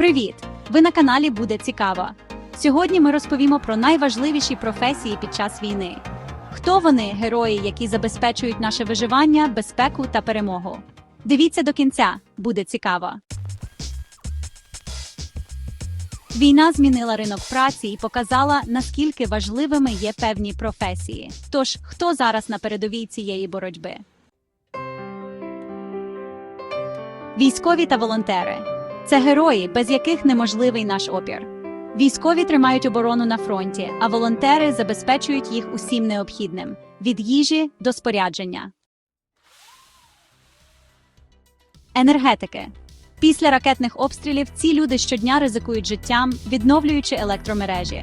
Привіт! Ви на каналі Буде цікаво. Сьогодні ми розповімо про найважливіші професії під час війни. Хто вони, герої, які забезпечують наше виживання, безпеку та перемогу? Дивіться до кінця, буде цікаво. Війна змінила ринок праці і показала, наскільки важливими є певні професії. Тож, хто зараз на передовій цієї боротьби? Військові та волонтери це герої, без яких неможливий наш опір. Військові тримають оборону на фронті, а волонтери забезпечують їх усім необхідним від їжі до спорядження. Енергетики після ракетних обстрілів ці люди щодня ризикують життям, відновлюючи електромережі.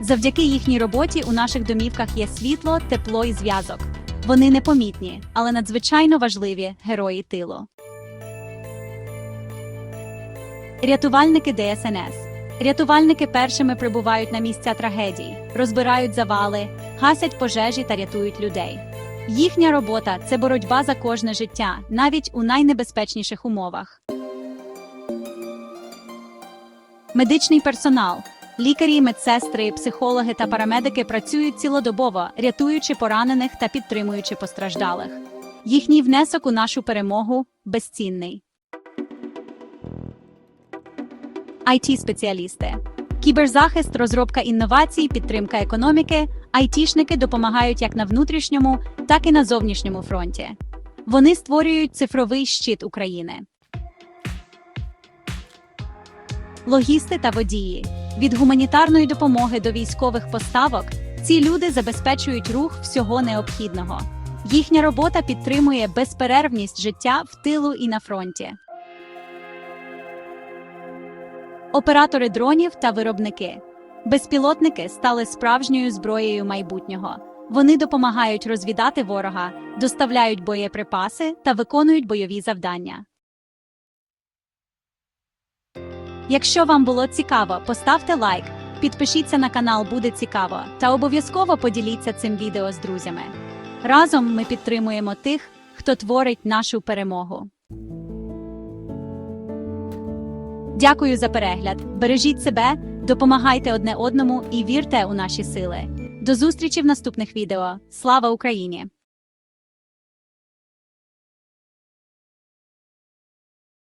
Завдяки їхній роботі у наших домівках є світло, тепло і зв'язок. Вони непомітні, але надзвичайно важливі герої тилу. Рятувальники ДСНС. Рятувальники першими прибувають на місця трагедій, розбирають завали, гасять пожежі та рятують людей. Їхня робота це боротьба за кожне життя, навіть у найнебезпечніших умовах. Медичний персонал. Лікарі, медсестри, психологи та парамедики працюють цілодобово, рятуючи поранених та підтримуючи постраждалих. Їхній внесок у нашу перемогу безцінний. IT-спеціалісти. Кіберзахист, розробка інновацій, підтримка економіки. Айтішники допомагають як на внутрішньому, так і на зовнішньому фронті. Вони створюють цифровий щит України. Логісти та водії. Від гуманітарної допомоги до військових поставок ці люди забезпечують рух всього необхідного. Їхня робота підтримує безперервність життя в тилу і на фронті. Оператори дронів та виробники. Безпілотники стали справжньою зброєю майбутнього. Вони допомагають розвідати ворога, доставляють боєприпаси та виконують бойові завдання. Якщо вам було цікаво, поставте лайк, підпишіться на канал Буде цікаво та обов'язково поділіться цим відео з друзями. Разом ми підтримуємо тих, хто творить нашу перемогу. Дякую за перегляд. Бережіть себе, допомагайте одне одному і вірте у наші сили. До зустрічі в наступних відео. Слава Україні!